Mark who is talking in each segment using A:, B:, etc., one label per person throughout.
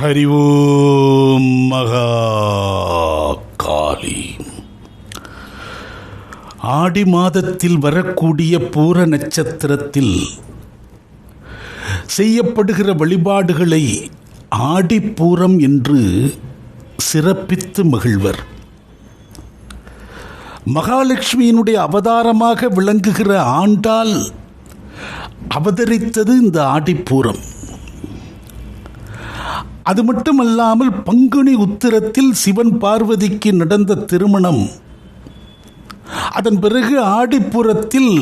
A: ஹரி ஓம் மகா காளி ஆடி மாதத்தில் வரக்கூடிய பூர நட்சத்திரத்தில் செய்யப்படுகிற வழிபாடுகளை ஆடிப்பூரம் என்று சிறப்பித்து மகிழ்வர். மகாலட்சுமியினுடைய அவதாரமாக விளங்குகிற ஆண்டால் அவதரித்தது இந்த ஆடிப்பூரம். அது மட்டுமல்லாமல் பங்குனி உத்திரத்தில் சிவன் பார்வதிக்கு நடந்த திருமணம். அதன் பிறகு ஆடிப்புறத்தில்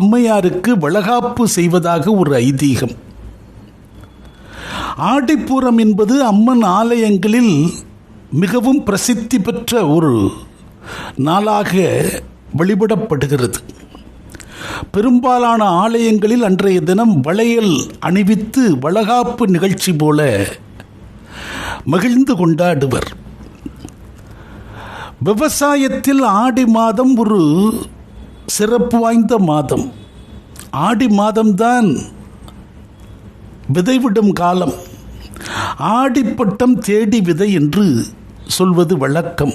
A: அம்மையாருக்கு வளகாப்பு செய்வதாக ஒரு ஐதீகம். ஆடிப்பூரம் என்பது அம்மன் ஆலயங்களில் மிகவும் பிரசித்தி பெற்ற ஒரு நாளாக வழிபடப்படுகிறது. பெரும்பாலான ஆலயங்களில் அன்றைய தினம் வளையல் அணிவித்து வளகாப்பு நிகழ்ச்சி போல மகிழ்ந்து கொண்டாடுவர். விவசாயத்தில் ஆடி மாதம் ஒரு சிறப்பு வாய்ந்த மாதம். ஆடி மாதம்தான் விதைவிடும் காலம். ஆடிப்பட்டம் தேடி விதை என்று சொல்வது வழக்கம்.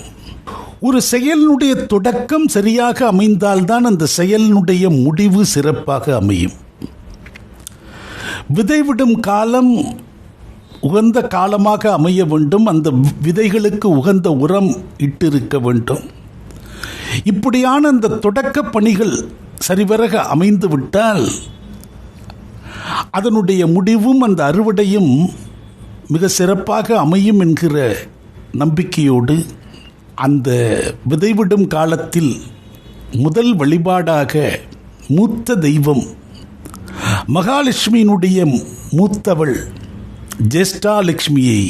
A: ஒரு செயலினுடைய தொடக்கம் சரியாக அமைந்தால்தான் அந்த செயலினுடைய முடிவு சிறப்பாக அமையும். விதைவிடும் காலம் உகந்த காலமாக அமைய வேண்டும். அந்த விதைகளுக்கு உகந்த உரம் இட்டிருக்க வேண்டும். இப்படியான அந்த தொடக்க பணிகள் சரிவரக அமைந்து விட்டால் அதனுடைய முடிவும் அந்த அறுவடையும் மிக சிறப்பாக அமையும் என்கிற நம்பிக்கையோடு அந்த விதைவிடும் காலத்தில் முதல் வழிபாடாக மூத்த தெய்வம் மகாலட்சுமியினுடைய மூத்தவள் ஜேஷ்டாலட்சுமியை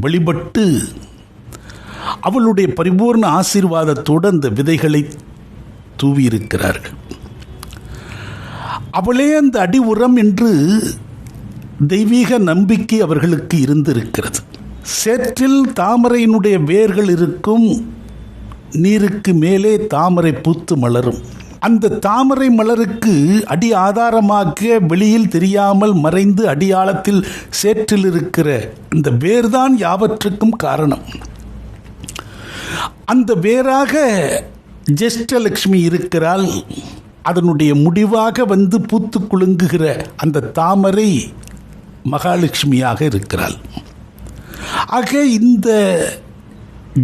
A: வழிபட்டு அவளுடைய பரிபூர்ண ஆசீர்வாதத்தோடு அந்த விதைகளை தூவியிருக்கிறார்கள். அவளே அந்த அடி உரம் என்று தெய்வீக நம்பிக்கை அவர்களுக்கு இருந்திருக்கிறது. சேற்றில் தாமரையினுடைய வேர்கள் இருக்கும் நீருக்கு மேலே தாமரை பூத்து மலரும். அந்த தாமரை மலருக்கு அடி ஆதாரமாக வெளியில் தெரியாமல் மறைந்து அடியாளத்தில் சேற்றில் இருக்கிற அந்த வேர்தான் யாவற்றுக்கும் காரணம். அந்த வேராக ஜெஷ்டலட்சுமி இருக்கிறாள். அதனுடைய முடிவாக வந்து பூத்து குலுங்குகிற அந்த தாமரை மகாலட்சுமியாக இருக்கிறாள். ஆக இந்த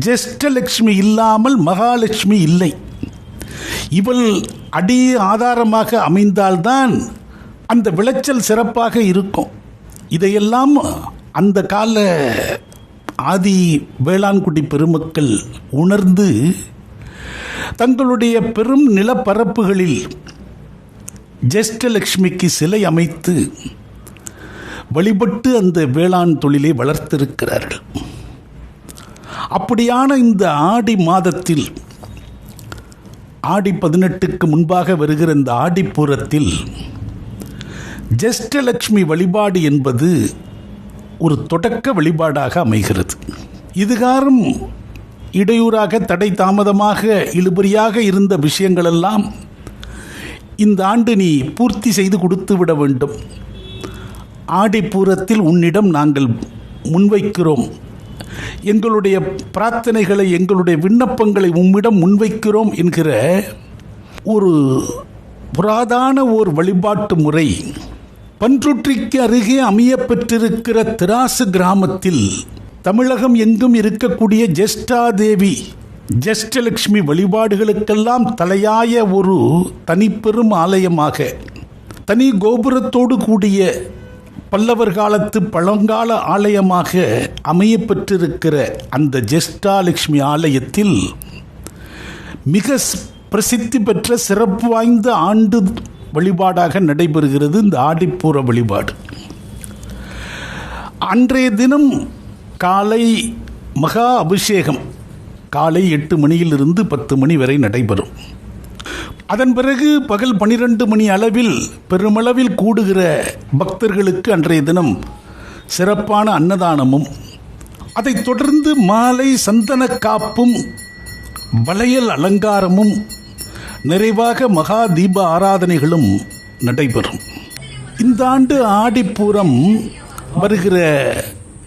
A: ஜெஷ்டலட்சுமி இல்லாமல் மகாலட்சுமி இல்லை. இவள் அடி ஆதாரமாக அமைந்தால்தான் அந்த விளைச்சல் சிறப்பாக இருக்கும். இதையெல்லாம் அந்த கால ஆதி வேளாண்குடி பெருமக்கள் உணர்ந்து தங்களுடைய பெரும் நிலப்பரப்புகளில் ஜெஷ்டலக்ஷ்மிக்கு சிலை அமைத்து வழிபட்டு அந்த வேளாண் தொழிலை வளர்த்திருக்கிறார்கள். அப்படியான இந்த ஆடி மாதத்தில் ஆடி பதினெட்டுக்கு முன்பாக வருகிற இந்த ஆடிப்புறத்தில் ஜெஷ்டலட்சுமி வழிபாடு என்பது ஒரு தொடக்க வழிபாடாக அமைகிறது. இதுகாரும் இடையூறாக தடை தாமதமாக இழுபறியாக இருந்த விஷயங்களெல்லாம் இந்த ஆண்டு நீ பூர்த்தி செய்து கொடுத்து விட வேண்டும். ஆடிப்பூரத்தில் உன்னிடம் நாங்கள் முன்வைக்கிறோம். எங்களுடைய பிரார்த்தனைகளை எங்களுடைய விண்ணப்பங்களை உம்மிடம் முன்வைக்கிறோம் என்கிற ஒரு புராதான ஓர் வழிபாட்டு முறை பன்ருட்டிக்கு அருகே அமைய பெற்றிருக்கிற திராசு கிராமத்தில் தமிழகம் எங்கும் இருக்கக்கூடிய ஜெஷ்டாதேவி ஜெஷ்டலட்சுமி வழிபாடுகளுக்கெல்லாம் தலையாய ஒரு தனிப்பெரும் ஆலயமாக தனி கோபுரத்தோடு கூடிய பல்லவர் காலத்து பழங்கால ஆலயமாக அமைய பெற்றிருக்கிற அந்த ஜெஷ்டாலட்சுமி ஆலயத்தில் மிக பிரசித்தி பெற்ற சிறப்பு வாய்ந்த ஆண்டு வழிபாடாக நடைபெறுகிறது இந்த ஆடிப்பூர வழிபாடு. அன்றைய தினம் காலை மகா அபிஷேகம் காலை எட்டு மணியிலிருந்து பத்து மணி வரை நடைபெறும். அதன் பிறகு பகல் பனிரெண்டு மணி அளவில் பெருமளவில் கூடுகிற பக்தர்களுக்கு அன்றைய தினம் சிறப்பான அன்னதானமும் அதைத் தொடர்ந்து மாலை சந்தன காப்பும் வளையல் அலங்காரமும் நிறைவாக மகா தீப ஆராதனைகளும் நடைபெறும். இந்த ஆண்டு ஆடிப்பூரம் வருகிற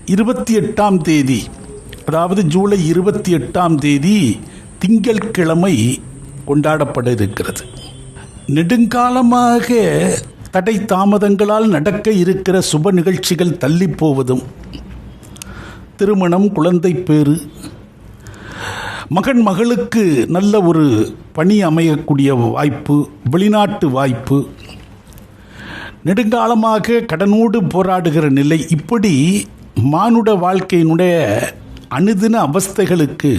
A: இருபத்தி எட்டாம் தேதி அதாவது ஜூலை இருபத்தி எட்டாம் தேதி திங்கட்கிழமை கொண்டாடப்பட இருக்கிறது நெடுங்காலமாக தடை தாமதங்களால் நடக்க இருக்கிற சுப நிகழ்ச்சிகள் தள்ளி போவதும் திருமணம் குழந்தை பேறு மகன் மகளுக்கு நல்ல ஒரு பணி அமையக்கூடிய வாய்ப்பு வெளிநாட்டு வாய்ப்பு நெடுங்காலமாக கடனோடு போராடுகிற நிலை இப்படி மானுட வாழ்க்கையினுடைய அனுதின அவஸ்தைகளுக்கு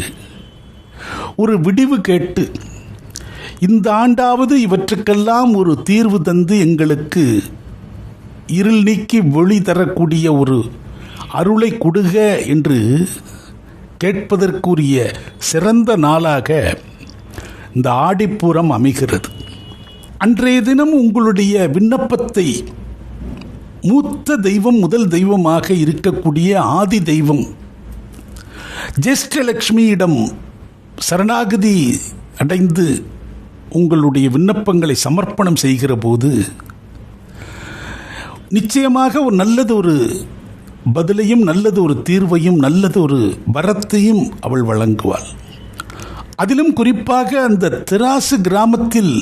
A: ஒரு விடிவு கேட்டு இந்த ஆண்டாவது இவற்றுக்கெல்லாம் ஒரு தீர்வு தந்து எங்களுக்கு இருள் நீக்கி ஒளி தரக்கூடிய ஒரு அருளை கொடுக என்று கேட்பதற்குரிய சிறந்த நாளாக இந்த ஆடிப்பூரம் அமைகிறது. அன்றைய தினம் உங்களுடைய விண்ணப்பத்தை மூத்த தெய்வம் முதல் தெய்வமாக இருக்கக்கூடிய ஆதி தெய்வம் ஜெஷ்டலக்ஷ்மியிடம் சரணாகதி அடைந்து உங்களுடைய விண்ணப்பங்களை சமர்ப்பணம் செய்கிற போது நிச்சயமாக ஒரு நல்லது ஒரு பதிலையும் நல்லது ஒரு தீர்வையும் நல்லது ஒரு வரத்தையும் அவள் வழங்குவாள். அதிலும் குறிப்பாக அந்த திராசு கிராமத்தில்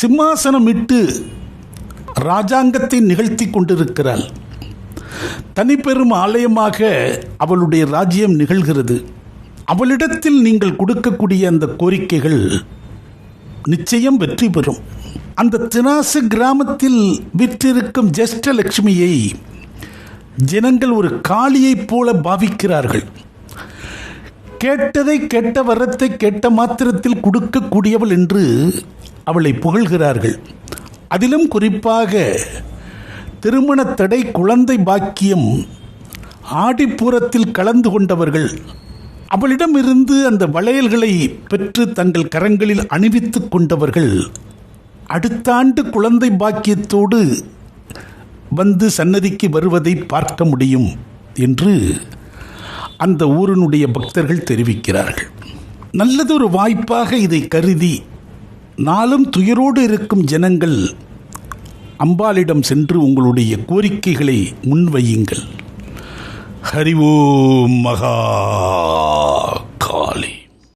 A: சிம்மாசனம் இட்டு ராஜாங்கத்தை நிகழ்த்தி கொண்டிருக்கிறாள். தனிப்பெரும் ஆலயமாக அவளுடைய ராஜ்யம் நிகழ்கிறது. அவளிடத்தில் நீங்கள் கொடுக்கக்கூடிய அந்த கோரிக்கைகள் நிச்சயம் வெற்றி பெறும். அந்த தினாசு கிராமத்தில் விற்றிருக்கும் ஜெஷ்டலட்சுமியை ஜனங்கள் ஒரு காளியைப் போல பாவிக்கிறார்கள். கேட்டதை கேட்ட வரத்தை கேட்ட மாத்திரத்தில் கொடுக்கக்கூடியவள் என்று அவளை புகழ்கிறார்கள். அதிலும் குறிப்பாக திருமண தடை குழந்தை பாக்கியம் ஆடிப்பூரத்தில் கலந்து கொண்டவர்கள். அவளிடமிருந்து அந்த வளையல்களை பெற்று தங்கள் கரங்களில் அணிவித்துக் கொண்டவர்கள் அடுத்த ஆண்டு குழந்தை பாக்கியத்தோடு வந்து சன்னதிக்கு வருவதை பார்க்க முடியும் என்று அந்த ஊரினுடைய பக்தர்கள் தெரிவிக்கிறார்கள். நல்லதொரு வாய்ப்பாக இதை கருதி நாளும் துயரோடு இருக்கும் ஜனங்கள் அம்பாளிடம் சென்று உங்களுடைய கோரிக்கைகளை முன்வையுங்கள். ஹரி ஓம் மகா